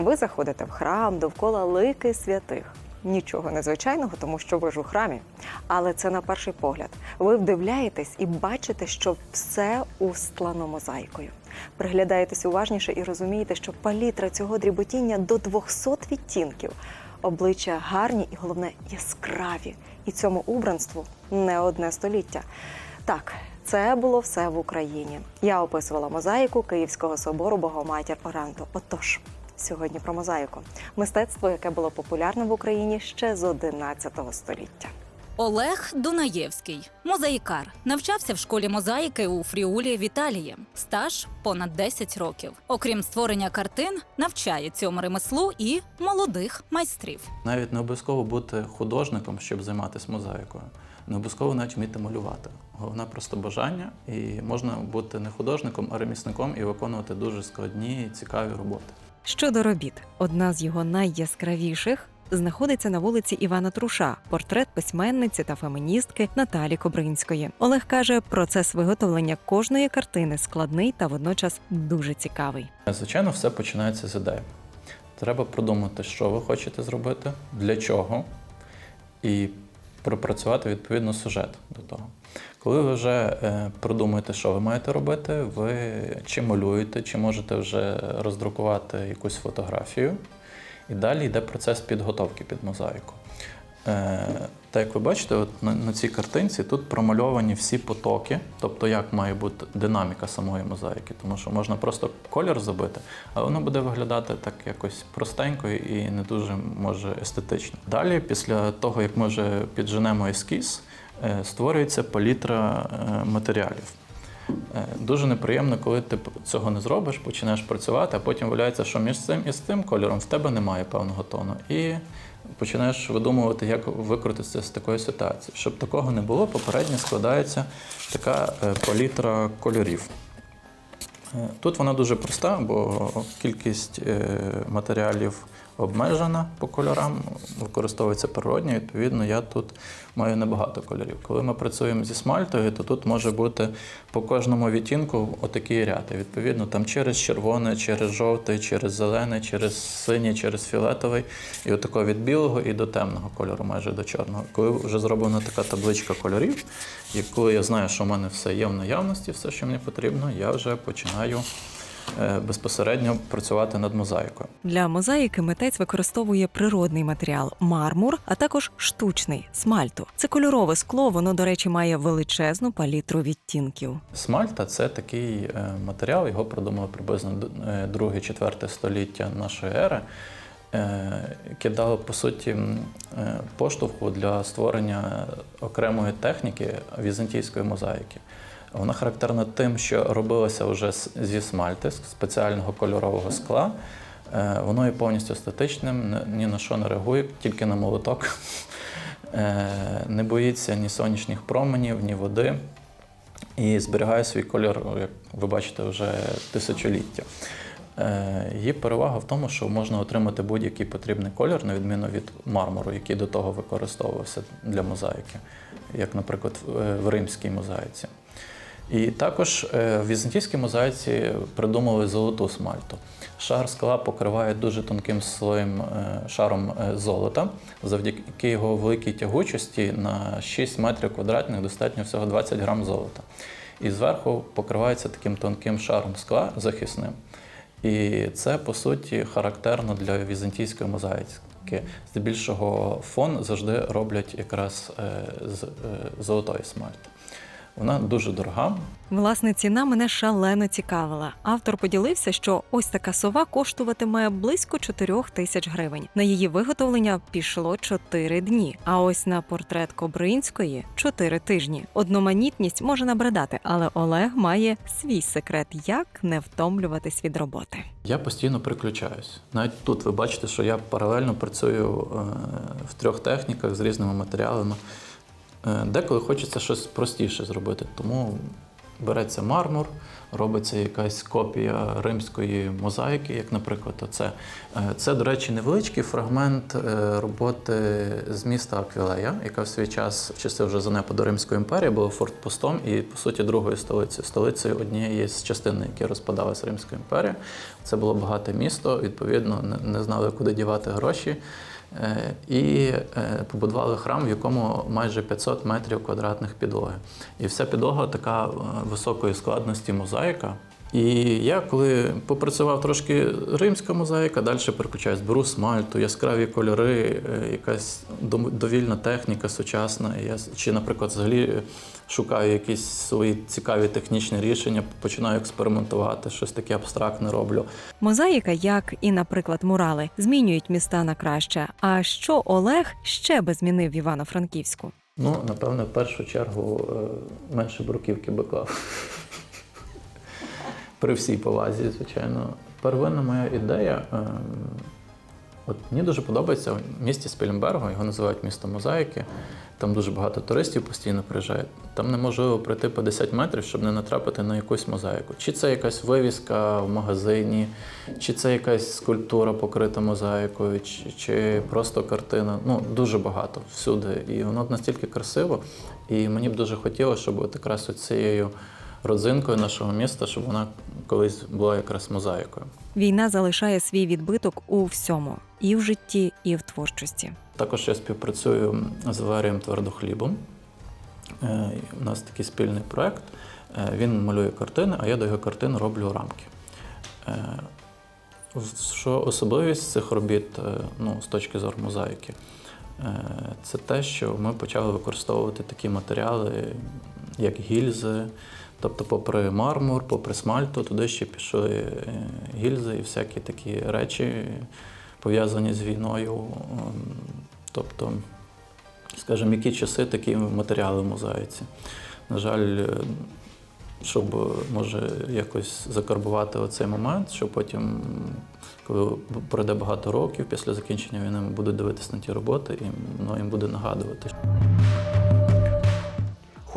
Ви заходите в храм довкола лики святих. Нічого незвичайного, тому що ви ж у храмі. Але це на перший погляд. Ви вдивляєтесь і бачите, що все устлано мозаїкою. Приглядаєтесь уважніше і розумієте, що палітра цього дріботіння до 200 відтінків. Обличчя гарні і головне яскраві. І цьому убранству не одне століття. Так, це було все в Україні. Я описувала мозаїку Київського собору Богоматір Оранту. Отож, сьогодні про мозаїку мистецтво, яке було популярне в Україні ще з 11 століття. Олег Дунаєвський, мозаїкар, навчався в школі мозаїки у Фріулі в Італії. Стаж понад 10 років. Окрім створення картин, навчає цьому ремеслу і молодих майстрів. Навіть не обов'язково бути художником, щоб займатися мозаїкою. Не обов'язково навіть вміти малювати. Головне просто бажання, і можна бути не художником, а ремісником і виконувати дуже складні і цікаві роботи. Щодо робіт, одна з його найяскравіших знаходиться на вулиці Івана Труша, портрет письменниці та феміністки Наталі Кобринської. Олег каже, процес виготовлення кожної картини складний та водночас дуже цікавий. Звичайно, все починається з ідеї. Треба продумати, що ви хочете зробити, для чого, і пропрацювати відповідно сюжет до того. Коли ви вже е, продумаєте, що ви маєте робити, ви чи малюєте, чи можете вже роздрукувати якусь фотографію, і далі йде процес підготовки під мозаїку. Е, так як ви бачите, от на, на цій картинці тут промальовані всі потоки, тобто як має бути динаміка самої мозаїки, тому що можна просто колір забити, але воно буде виглядати так якось простенько і не дуже може естетично. Далі, після того, як ми вже підженемо ескіз, е, створюється палітра е, матеріалів. Дуже неприємно, коли ти цього не зробиш, починаєш працювати, а потім виявляється, що між цим і з тим кольором в тебе немає певного тону. І починаєш видумувати, як викрутитися з такої ситуації. Щоб такого не було, попередньо складається така е, палітра кольорів. Е, Тут вона дуже проста, бо кількість е, матеріалів обмежена по кольорам, використовується природні, відповідно, я тут маю небагато кольорів. Коли ми працюємо зі смальтою, то тут може бути по кожному відтінку отакий ряд. Відповідно, там через червоне, через жовтий, через зелений, через синій, через фіолетовий, і отако від білого і до темного кольору, майже до чорного. Коли вже зроблена така табличка кольорів, і коли я знаю, що в мене все є в наявності, все, що мені потрібно, я вже починаю безпосередньо працювати над мозаїкою. Для мозаїки митець використовує природний матеріал мармур, а також штучний смальту. Це кольорове скло. Воно, до речі, має величезну палітру відтінків. Смальта це такий е, матеріал, його придумали приблизно е, 2-4 століття нашої ери, е, яке дало по суті е, поштовху для створення окремої техніки візантійської мозаїки. Вона характерна тим, що робилася вже зі смальти, спеціального кольорового скла. Е, Воно є повністю статичним, ні- на що не реагує, тільки на молоток. Е, Не боїться ні сонячних променів, ні води і зберігає свій кольор, як ви бачите, вже тисячоліття. Е, Її перевага в тому, що можна отримати будь-який потрібний колір, на відміну від мармуру, який до того використовувався для мозаїки, як, наприклад, в римській мозаїці. І також е, в візантійській мозаїці придумали золоту смальту. Шар скла покриває дуже тонким слоєм е, шаром е, золота. Завдяки його великій тягучості на 6 метрів квадратних достатньо всього 20 грам золота. І зверху покривається таким тонким шаром скла захисним. І це, по суті, характерно для візантійської мозаїки. Здебільшого фон завжди роблять якраз з золотої смальти. Вона дуже дорога, Власне, ціна мене шалено цікавила. Автор поділився, що ось така сова коштуватиме близько 4 тисяч гривень. На її виготовлення пішло 4 дні. А ось на портрет Кобринської 4 тижні. Одноманітність може набридати, але Олег має свій секрет, як не втомлюватись від роботи. Я постійно приключаюсь. Навіть тут ви бачите, що я паралельно працюю е, в трьох техніках з різними матеріалами. Е, Деколи хочеться щось простіше зробити, тому береться мармур, робиться якась копія римської мозаїки, як, наприклад, оце. Е, Це, до речі, невеличкий фрагмент е, роботи з міста Аквілея, яка в свій час в часи вже занепаду Римської імперії була фортпостом і, по суті, другою столицею, столицею однієї з частин, які розпадалася Римська імперія. Це було багате місто, відповідно, не знали, куди дівати гроші. Е, І е, побудували храм, в якому майже 500 метрів квадратних підлоги. І вся підлога така е, високої складності мозаїка. І я коли попрацював трошки римська мозаїка, далі переключаюсь, беру смальту, яскраві кольори, е, якась довільна техніка сучасна. Я, чи, наприклад, взагалі шукаю якісь свої цікаві технічні рішення, починаю експериментувати, щось таке абстрактне роблю. Мозаїка, як і, наприклад, мурали, змінюють міста на краще. А що Олег ще би змінив в Івано-Франківську? Ну, напевно, в першу чергу е, менше бруківки би клав. При всій повазі, звичайно. Первинна моя ідея. ем, От мені дуже подобається в місті Спілінберго, його називають місто мозаїки. Там дуже багато туристів постійно приїжджають. Там неможливо пройти 50 метрів, щоб не натрапити на якусь мозаїку. Чи це якась вивіска в магазині, чи це якась скульптура покрита мозаїкою, чи, чи просто картина. Ну, дуже багато всюди. І воно настільки красиво. І мені б дуже хотілося, щоб от якраз цією родзинкою нашого міста, щоб вона колись була якраз мозаїкою. Війна залишає свій відбиток у всьому і в житті, і в творчості. Також я співпрацюю з Валерієм Твердохлібом. Е, У нас такий спільний проект. Е, Він малює картини, а я до його картин роблю рамки. Е, Що особливість цих робіт ну, з точки зору мозаїки, це те, що ми почали використовувати такі матеріали, як гільзи. Тобто, попри мармур, попри смальту, туди ще пішли е, гільзи і всякі такі речі, пов'язані з війною. Ем, Тобто, скажімо, які часи такі матеріали в. На жаль, е, щоб може якось закарбувати оцей момент, що потім, коли пройде багато років після закінчення війни, ми будуть дивитися на ті роботи, і воно їм буде нагадувати.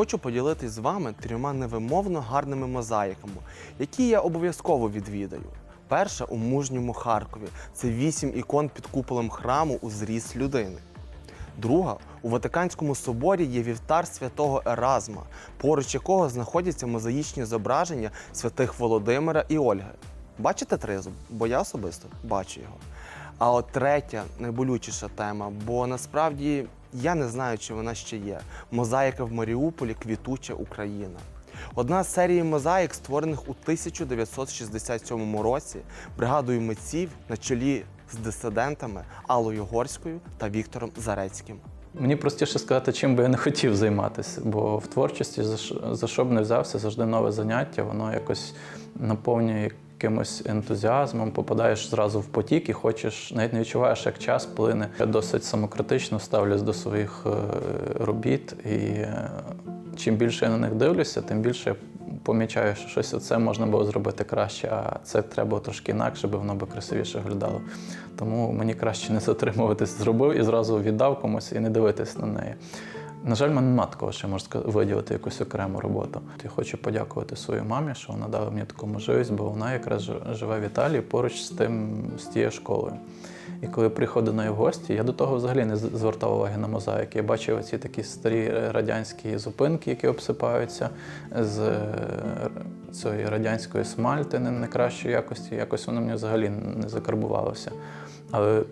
Хочу поділитись з вами трьома невимовно гарними мозаїками, які я обов'язково відвідаю. Перша у мужньому Харкові це вісім ікон під куполом храму у зріст людини. Друга у Ватиканському соборі є вівтар святого Еразма, поруч якого знаходяться мозаїчні зображення святих Володимира і Ольги. Бачите тризуб? Бо я особисто бачу його. А от третя найболючіша тема, бо насправді я не знаю, чи вона ще є. Мозаїка в Маріуполі Квітуча Україна. Одна з серії мозаїк, створених у 1967 році бригадою митців на чолі з дисидентами Аллою Горською та Віктором Зарецьким. Мені простіше сказати, чим би я не хотів займатися, бо в творчості за що- б не взявся, завжди нове заняття, воно якось наповнює якимось ентузіазмом, попадаєш зразу в потік і хочеш, навіть не відчуваєш, як час плине. Я досить самокритично ставлюсь до своїх е, робіт, і е, чим більше я на них дивлюся, тим більше я помічаю, що щось оце можна було зробити краще, а це треба трошки інакше, бо воно би красивіше виглядало. Тому мені краще не затримуватись, зробив і зразу віддав комусь і не дивитись на неї. На жаль, мене нема такого, що можу виділити якусь окрему роботу. Я хочу подякувати своїй мамі, що вона дала мені таку можливість, бо вона якраз живе в Італії поруч з тим з тією школою. І коли приходив до неї в гості, я до того взагалі не звертав уваги на мозаїки. Я бачив оці такі старі радянські зупинки, які обсипаються з е, цієї радянської смальти не найкращої якості. Якось воно мені взагалі не закарбувалося. Але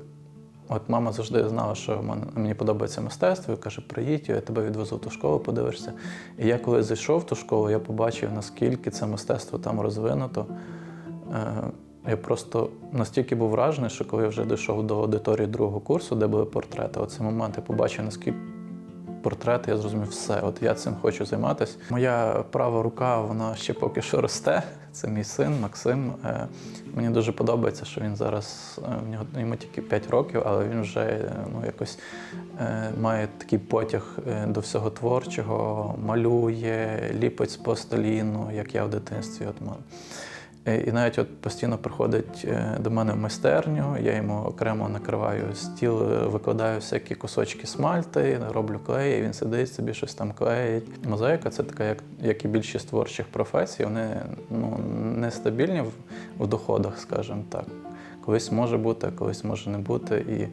От мама завжди знала, що мені подобається мистецтво, і каже, приїдь, я тебе відвезу в ту школу, подивишся. І я коли зайшов в ту школу, я побачив, наскільки це мистецтво там розвинуто. Е, Я просто настільки був вражений, що коли я вже дійшов до аудиторії другого курсу, де були портрети, оцей момент я побачив, наскільки портрети, я зрозумів, все, от я цим хочу займатися. Моя права рука, вона ще поки що росте. Це мій син Максим. Е, Мені дуже подобається, що він зараз е, в нього йому тільки 5 років, але він вже е, ну, якось має такий потяг до всього творчого, малює, ліпить з пластиліну, як я в дитинстві. От, І навіть от постійно приходить е, до мене в майстерню, я йому окремо накриваю стіл, е, викладаю всякі кусочки смальти, роблю клеї, він сидить собі щось там клеїть. Мозаїка це така, як, як і більшість творчих професій, вони ну, нестабільні в, в доходах, скажімо так. Колись може бути, а колись може не бути. І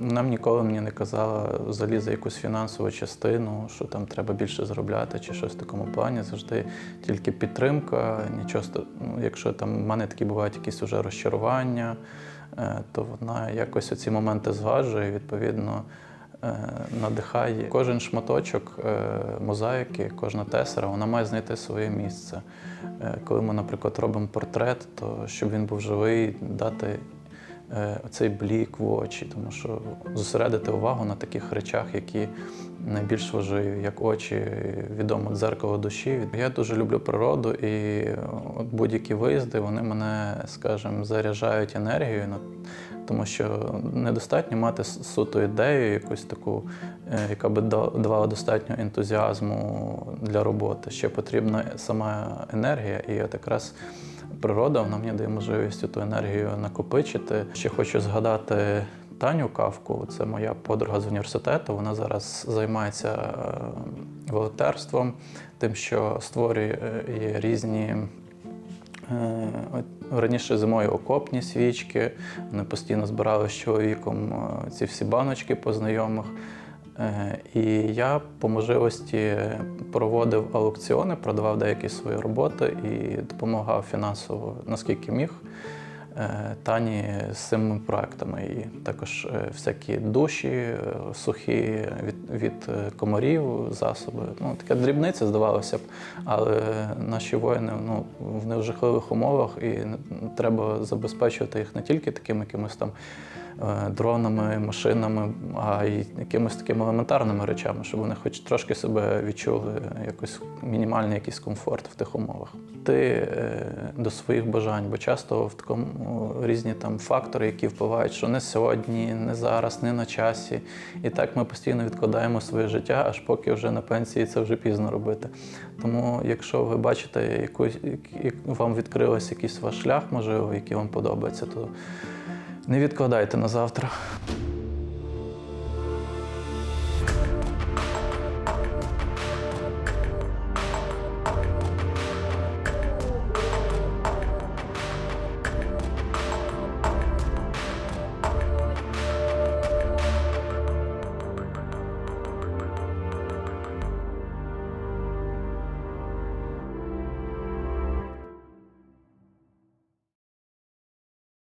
нам ніколи мені не казала взагалі за якусь фінансову частину, що там треба більше заробляти чи щось в такому плані. Завжди тільки підтримка. Нічого ну, якщо там в мене такі бувають якісь уже розчарування, е, то вона якось оці моменти зважує, відповідно. Е, Надихає кожен шматочок е, мозаїки, кожна тесера, вона має знайти своє місце. Е, Коли ми, наприклад, робимо портрет, то щоб він був живий, дати оцей блік в очі, тому що зосередити увагу на таких речах, які найбільш важливі, як очі, відомо дзеркало душі. Я дуже люблю природу, і будь-які виїзди вони мене, скажімо, заряджають енергією. Тому що недостатньо мати суто ідею, якусь таку, е, яка би давала достатньо ентузіазму для роботи. Ще потрібна сама енергія, і от якраз природа вона мені дає можливість ту енергію накопичити. Ще хочу згадати Таню Кавку, це моя подруга з університету. Вона зараз займається е, волонтерством, тим, що створює е, різні. Е, Раніше зимою окопні свічки, вони постійно збирали з чоловіком е, ці всі баночки по знайомих. Е, І я по можливості проводив аукціони, продавав деякі свої роботи і допомагав фінансово, наскільки міг. Е, Тані з цими проектами. І також е, всякі душі, е, сухі від, від комарів, засоби. Ну, таке дрібниця, здавалося б, але наші воїни ну, в нежахливих умовах і треба забезпечувати їх не тільки такими якимось там дронами, машинами, а й якимись такими елементарними речами, щоб вони хоч трошки себе відчули якось мінімальний якийсь комфорт в тих умовах. Ти е, до своїх бажань, бо часто в такому різні там фактори, які впливають, що не сьогодні, не зараз, не на часі. І так ми постійно відкладаємо своє життя, аж поки вже на пенсії це вже пізно робити. Тому, якщо ви бачите, якусь, як- як вам відкрився якийсь ваш шлях, можливо, який вам подобається, то не відкладайте на завтра.